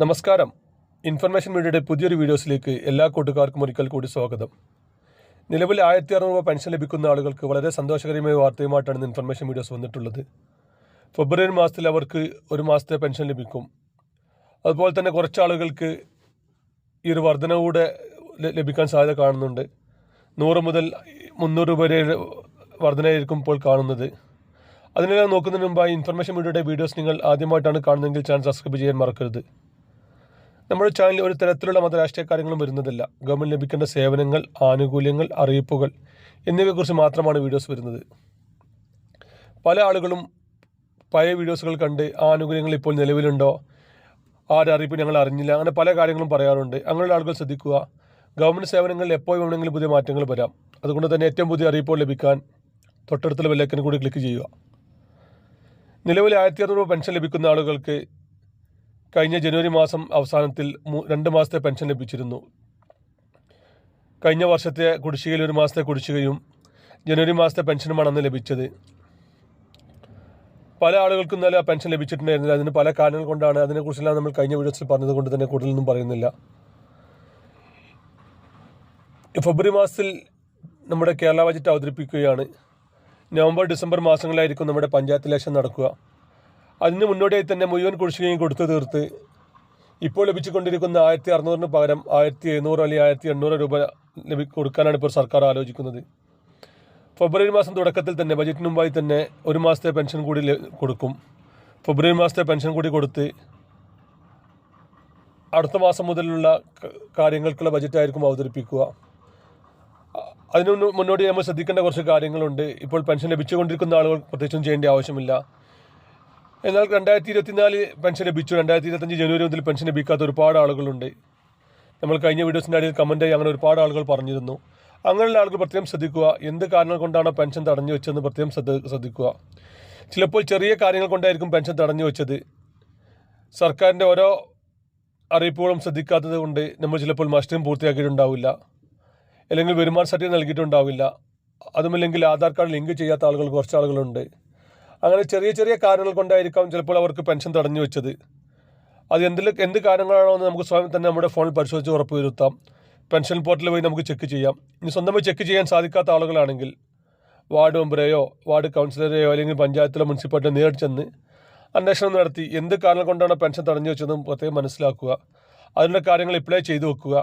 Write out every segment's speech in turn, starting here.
നമസ്കാരം. ഇൻഫർമേഷൻ മീഡിയയുടെ പുതിയൊരു വീഡിയോസിലേക്ക് എല്ലാ കൂട്ടുകാർക്കും ഒരിക്കൽ കൂടി സ്വാഗതം. നിലവിൽ ആയിരത്തി അറുന്നൂറ് രൂപ പെൻഷൻ ലഭിക്കുന്ന ആളുകൾക്ക് വളരെ സന്തോഷകരമായ വാർത്തയുമായിട്ടാണ് ഇന്ന് ഇൻഫർമേഷൻ വീഡിയോസ് വന്നിട്ടുള്ളത്. ഫെബ്രുവരി മാസത്തിൽ അവർക്ക് ഒരു മാസത്തെ പെൻഷൻ ലഭിക്കും. അതുപോലെ തന്നെ കുറച്ച് ആളുകൾക്ക് ഈ ഒരു വർധന കൂടെ ലഭിക്കാൻ സാധ്യത കാണുന്നുണ്ട്. നൂറ് മുതൽ മുന്നൂറ് രൂപ വരെ വർധനയായിരിക്കും ഇപ്പോൾ കാണുന്നത്. അതിനെല്ലാം നോക്കുന്നതിന് മുമ്പായി ഇൻഫർമേഷൻ മീഡിയയുടെ വീഡിയോസ് നിങ്ങൾ ആദ്യമായിട്ടാണ് കാണുന്നതെങ്കിൽ ചാനൽ സബ്സ്ക്രൈബ് ചെയ്യാൻ മറക്കരുത്. നമ്മുടെ ചാനലിൽ ഒരു തരത്തിലുള്ള മതരാഷ്ട്രീയ കാര്യങ്ങളും വരുന്നതല്ല. ഗവൺമെന്റ് ലഭിക്കേണ്ട സേവനങ്ങൾ ആനുകൂല്യങ്ങൾ അറിയിപ്പുകൾ എന്നിവയെക്കുറിച്ച് മാത്രമാണ് വീഡിയോസ് വരുന്നത്. പല ആളുകളും പഴയ വീഡിയോസുകൾ കണ്ട് ആനുകൂല്യങ്ങൾ ഇപ്പോൾ നിലവിലുണ്ടോ? ആ ഒരു അറിയിപ്പ് ഞങ്ങൾ അറിഞ്ഞില്ല. അങ്ങനെ പല കാര്യങ്ങളും പറയാറുണ്ട്. അങ്ങനെയുള്ള ആളുകൾ ശ്രദ്ധിക്കുക. ഗവൺമെന്റ് സേവനങ്ങളിൽ എപ്പോൾ വേണമെങ്കിലും പുതിയ മാറ്റങ്ങൾ വരാം. അതുകൊണ്ട് തന്നെ ഏറ്റവും പുതിയ അറിയിപ്പുകൾ ലഭിക്കാൻ തൊട്ടടുത്തുള്ള ബെല്ലൈക്കൻ കൂടി ക്ലിക്ക് ചെയ്യുക. നിലവിൽ ആയിരത്തി അറുന്നൂറ് പെൻഷൻ ലഭിക്കുന്ന ആളുകൾക്ക് കഴിഞ്ഞ ജനുവരി മാസം അവസാനത്തിൽ രണ്ട് മാസത്തെ പെൻഷൻ ലഭിച്ചിരുന്നു. കഴിഞ്ഞ വർഷത്തെ കുടിശ്ശികയിൽ ഒരു മാസത്തെ കുടിശ്ശികയും ജനുവരി മാസത്തെ പെൻഷനുമാണ് അന്ന് ലഭിച്ചത്. പല ആളുകൾക്കും നല്ല പെൻഷൻ ലഭിച്ചിട്ടുണ്ടായിരുന്നില്ല. അതിന് പല കാരണങ്ങൾ കൊണ്ടാണ് അതിനെക്കുറിച്ചെല്ലാം നമ്മൾ കഴിഞ്ഞ വീഡിയോസിൽ പറഞ്ഞത് കൊണ്ട് തന്നെ കൂടുതലൊന്നും പറയുന്നില്ല. ഫെബ്രുവരി മാസത്തിൽ നമ്മുടെ കേരള ബജറ്റ് അവതരിപ്പിക്കുകയാണ്. നവംബർ ഡിസംബർ മാസങ്ങളിലായിരിക്കും നമ്മുടെ പഞ്ചായത്ത് ഇലക്ഷൻ നടക്കുക. അതിന് മുന്നോടിയായി തന്നെ മുഴുവൻ കുടിശ്ശികയും കൊടുത്തു തീർത്ത്. ഇപ്പോൾ ലഭിച്ചുകൊണ്ടിരിക്കുന്ന ആയിരത്തി അറുന്നൂറിന് പകരം ആയിരത്തി എഴുന്നൂറ് അല്ലെങ്കിൽ ആയിരത്തി എണ്ണൂറ് രൂപ ലഭി കൊടുക്കാനാണ് ഇപ്പോൾ സർക്കാർ ആലോചിക്കുന്നത്. ഫെബ്രുവരി മാസം തുടക്കത്തിൽ തന്നെ ബജറ്റിന് മുമ്പായി തന്നെ ഒരു മാസത്തെ പെൻഷൻ കൂടി കൊടുക്കും. ഫെബ്രുവരി മാസത്തെ പെൻഷൻ കൂടി കൊടുത്ത് അടുത്ത മാസം മുതലുള്ള കാര്യങ്ങൾക്കുള്ള ബജറ്റായിരിക്കും അവതരിപ്പിക്കുക. അതിനു അതിന് മുന്നോ- മുന്നോടി നമ്മൾ ശ്രദ്ധിക്കേണ്ട കുറച്ച് കാര്യങ്ങളുണ്ട്. ഇപ്പോൾ പെൻഷൻ ലഭിച്ചുകൊണ്ടിരിക്കുന്ന ആളുകൾ പ്രത്യേകിച്ചും ചെയ്യേണ്ട ആവശ്യമില്ല. എന്നാൽ രണ്ടായിരത്തി ഇരുപത്തിനാല് പെൻഷൻ ലഭിച്ചു രണ്ടായിരത്തി ഇരുപത്തഞ്ച് ജനുവരി മുതൽ പെൻഷൻ ലഭിക്കാത്ത ഒരുപാട് ആളുകളുണ്ട്. നമ്മൾ കഴിഞ്ഞ വീഡിയോസിന്റെ അടിയിൽ കമന്റായി അങ്ങനെ ഒരുപാട് ആളുകൾ പറഞ്ഞിരുന്നു. അങ്ങനെയുള്ള ആളുകൾ പ്രത്യേകം ശ്രദ്ധിക്കുക. എന്ത് കാരണങ്ങൾ കൊണ്ടാണ് പെൻഷൻ തടഞ്ഞു വെച്ചതെന്ന് പ്രത്യേകം ശ്രദ്ധ ശ്രദ്ധിക്കുക. ചിലപ്പോൾ ചെറിയ കാര്യങ്ങൾ കൊണ്ടായിരിക്കും പെൻഷൻ തടഞ്ഞു വെച്ചത്. സർക്കാരിന്റെ ഓരോ അറിയിപ്പുകളും ശ്രദ്ധിക്കാത്തത് കൊണ്ട് നമ്മൾ ചിലപ്പോൾ മസ്റ്റും പൂർത്തിയാക്കിയിട്ടുണ്ടാവില്ല. അല്ലെങ്കിൽ വരുമാന സർട്ടിഫിക്കറ്റ് നൽകിയിട്ടുണ്ടാവില്ല. അതുമല്ലെങ്കിൽ ആധാർ കാർഡ് ലിങ്ക് ചെയ്യാത്ത ആളുകൾ കുറച്ച് ആളുകളുണ്ട്. അങ്ങനെ ചെറിയ ചെറിയ കാരണങ്ങൾ കൊണ്ടായിരിക്കാം ചിലപ്പോൾ അവർക്ക് പെൻഷൻ തടഞ്ഞു വെച്ചത്. അത് എന്തിൽ എന്ത് കാരണങ്ങളാണോ എന്ന് നമുക്ക് സ്വയം തന്നെ നമ്മുടെ ഫോണിൽ പരിശോധിച്ച് ഉറപ്പ് വരുത്താം പെൻഷൻ പോർട്ടലിൽ പോയി നമുക്ക് ചെക്ക് ചെയ്യാം. ഇനി സ്വന്തമായി ചെക്ക് ചെയ്യാൻ സാധിക്കാത്ത ആളുകളാണെങ്കിൽ വാർഡ് മെമ്പറെയോ വാർഡ് കൗൺസിലറെയോ അല്ലെങ്കിൽ പഞ്ചായത്തിലോ മുനിസിപ്പാലിറ്റിയോ നേരിട്ട് ചെന്ന് അന്വേഷണം നടത്തി എന്ത് കാരണം കൊണ്ടാണ് പെൻഷൻ തടഞ്ഞു വെച്ചതെന്ന് പ്രത്യേകം മനസ്സിലാക്കുക. അതിനുള്ള കാര്യങ്ങൾ ഇപ്പോഴേ ചെയ്തു വെക്കുക.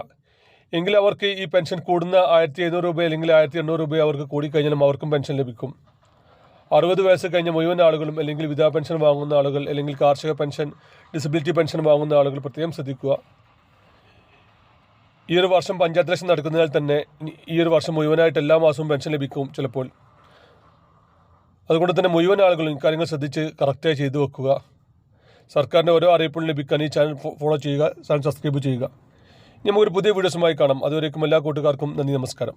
എങ്കിൽ അവർക്ക് ഈ പെൻഷൻ കൂടുന്ന ആയിരത്തി എഴുന്നൂറ് രൂപ അല്ലെങ്കിൽ ആയിരത്തി എണ്ണൂറ് രൂപ അവർക്ക് കൂടിക്കഴിഞ്ഞാലും അവർക്കും പെൻഷൻ ലഭിക്കും. അറുപത് വയസ്സ് കഴിഞ്ഞ മുഴുവൻ ആളുകളും അല്ലെങ്കിൽ വിധവാ പെൻഷൻ വാങ്ങുന്ന ആളുകൾ അല്ലെങ്കിൽ കാർഷിക പെൻഷൻ ഡിസബിലിറ്റി പെൻഷൻ വാങ്ങുന്ന ആളുകൾ പ്രത്യേകം ശ്രദ്ധിക്കുക. ഈ ഒരു വർഷം പഞ്ചായത്ത് ഇലക്ഷൻ നടക്കുന്നതിനാൽ തന്നെ ഈ ഒരു വർഷം മുഴുവനായിട്ട് എല്ലാ മാസവും പെൻഷൻ ലഭിക്കും ചിലപ്പോൾ. അതുകൊണ്ട് തന്നെ മുഴുവൻ ആളുകളും ഇക്കാര്യങ്ങൾ ശ്രദ്ധിച്ച് കറക്റ്റായി ചെയ്തു വെക്കുക. സർക്കാരിന്റെ ഓരോ അറിയിപ്പുകളും ലഭിക്കാൻ ഈ ചാനൽ ഫോളോ ചെയ്യുക ചാനൽ സബ്സ്ക്രൈബ് ചെയ്യുക. ഇനി നമുക്കൊരു പുതിയ വീഡിയോസുമായി കാണാം. അതുവരേക്കും എല്ലാ കൂട്ടുകാർക്കും നന്ദി നമസ്കാരം.